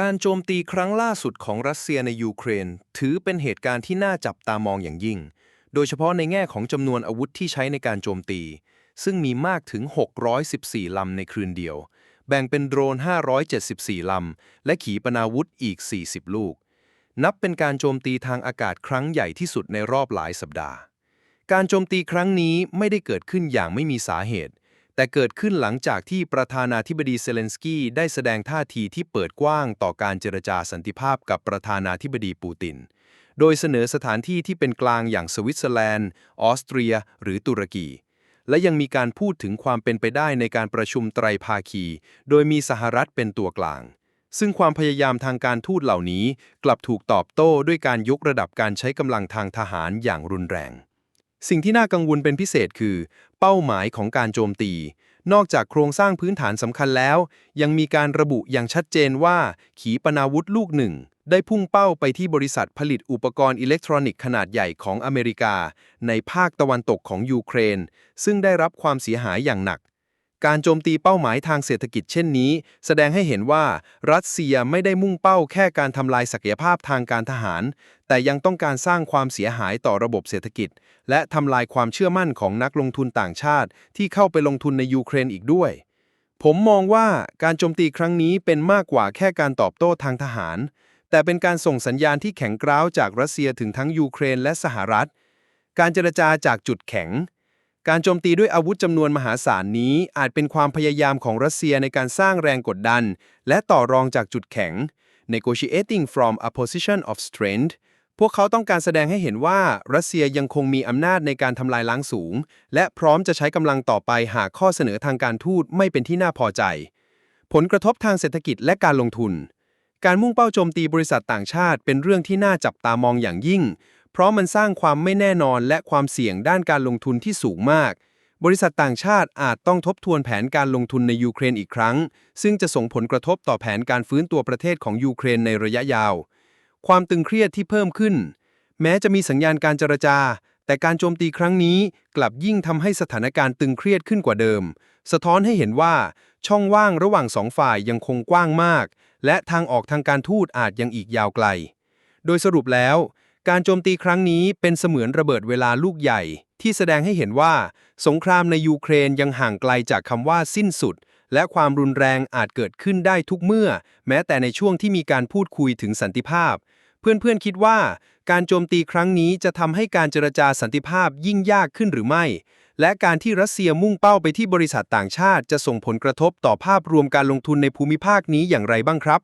การโจมตีครั้งล่าสุดของรัสเซียในยูเครน ถือเป็นเหตุการณ์ที่น่าจับตามองอย่างยิ่ง โดยเฉพาะในแง่ของจำนวนอาวุธที่ใช้ในการโจมตี ซึ่งมีมากถึง 614 ลำในคืนเดียว แบ่งเป็นโดรน 574 ลำ และขีปนาวุธอีก 40 ลูก นับเป็นการโจมตีทางอากาศครั้งใหญ่ที่สุดในรอบหลายสัปดาห์ การโจมตีครั้งนี้ไม่ได้เกิดขึ้นอย่างไม่มีสาเหตุ แต่เกิดขึ้นหลังจากที่ประธานาธิบดีเซเลนสกี้ได้แสดงท่าทีที่เปิดกว้างต่อการเจรจาสันติภาพกับประธานาธิบดีปูติน โดยเสนอสถานที่ที่เป็นกลางอย่างสวิตเซอร์แลนด์ ออสเตรีย หรือตุรกี และยังมีการพูดถึงความเป็นไปได้ในการประชุมไตรภาคี โดยมีสหรัฐเป็นตัวกลาง ซึ่งความพยายามทางการทูตเหล่านี้ กลับถูกตอบโต้ด้วยการยกระดับการใช้กำลังทางทหารอย่างรุนแรง สิ่งที่น่ากังวลเป็นพิเศษคือ เป้าหมายของการโจมตี นอกจากโครงสร้างพื้นฐานสำคัญแล้ว ยังมีการระบุอย่างชัดเจนว่า ขีปนาวุธลูกหนึ่ง ได้พุ่งเป้าไปที่บริษัทผลิตอุปกรณ์อิเล็กทรอนิกส์ขนาดใหญ่ของอเมริกา ในภาคตะวันตกของยูเครน ซึ่งได้รับความเสียหายอย่างหนัก การโจมตีเป้าหมายทางเศรษฐกิจเช่นนี้ แสดงให้เห็นว่ารัสเซียไม่ได้มุ่งเป้าแค่การทำลายศักยภาพทางการทหาร แต่ยังต้องการสร้างความเสียหายต่อระบบเศรษฐกิจ และทำลายความเชื่อมั่นของนักลงทุนต่างชาติ ที่เข้าไปลงทุนในยูเครนอีกด้วย ผมมองว่าการโจมตีครั้งนี้เป็นมากกว่าแค่การตอบโต้ทางทหาร แต่เป็นการส่งสัญญาณที่แข็งกร้าวจากรัสเซียถึงทั้งยูเครนและสหรัฐ การเจรจาจากจุดแข็ง การโจมตีด้วยอาวุธจำนวนมหาศาลนี้อาจเป็นความพยายามของรัสเซียในการสร้างแรงกดดัน และต่อรองจากจุดแข็ง negotiating from a position of strength พวกเขาต้องการแสดงให้เห็นว่ารัสเซียยังคงมีอำนาจในการทำลายล้างสูง และพร้อมจะใช้กำลังต่อไปหากข้อเสนอทางการทูตไม่เป็นที่น่าพอใจ ผลกระทบทางเศรษฐกิจและการลงทุน การมุ่งเป้าโจมตีบริษัทต่างชาติเป็นเรื่องที่น่าจับตามองอย่างยิ่ง เพราะมันสร้างความไม่แน่นอนและความเสี่ยงด้านการลงทุนที่สูงมาก บริษัทต่างชาติอาจต้องทบทวนแผนการลงทุนในยูเครนอีกครั้ง ซึ่งจะส่งผลกระทบต่อแผนการฟื้นตัวประเทศของยูเครนในระยะยาว ความตึงเครียดที่เพิ่มขึ้น แม้จะมีสัญญาณการเจรจา แต่การโจมตีครั้งนี้กลับยิ่งทำให้สถานการณ์ตึงเครียดขึ้นกว่าเดิม สะท้อนให้เห็นว่า ช่องว่างระหว่างสองฝ่ายยังคงกว้างมาก และทางออกทางการทูตอาจยังอีกยาวไกล โดยสรุปแล้ว การโจมตีครั้งนี้เป็นเสมือนระเบิดเวลาลูกใหญ่ ที่แสดงให้เห็นว่า สงครามในยูเครนยังห่างไกลจากคำว่าสิ้นสุด และความรุนแรงอาจเกิดขึ้นได้ทุกเมื่อ แม้แต่ในช่วงที่มีการพูดคุยถึงสันติภาพ เพื่อนๆคิดว่า การโจมตีครั้งนี้จะทำให้การเจรจาสันติภาพยิ่งยากขึ้นหรือไม่ และการที่รัสเซียมุ่งเป้าไปที่บริษัทต่างชาติ จะส่งผลกระทบต่อภาพรวมการลงทุนในภูมิภาคนี้อย่างไรบ้างครับ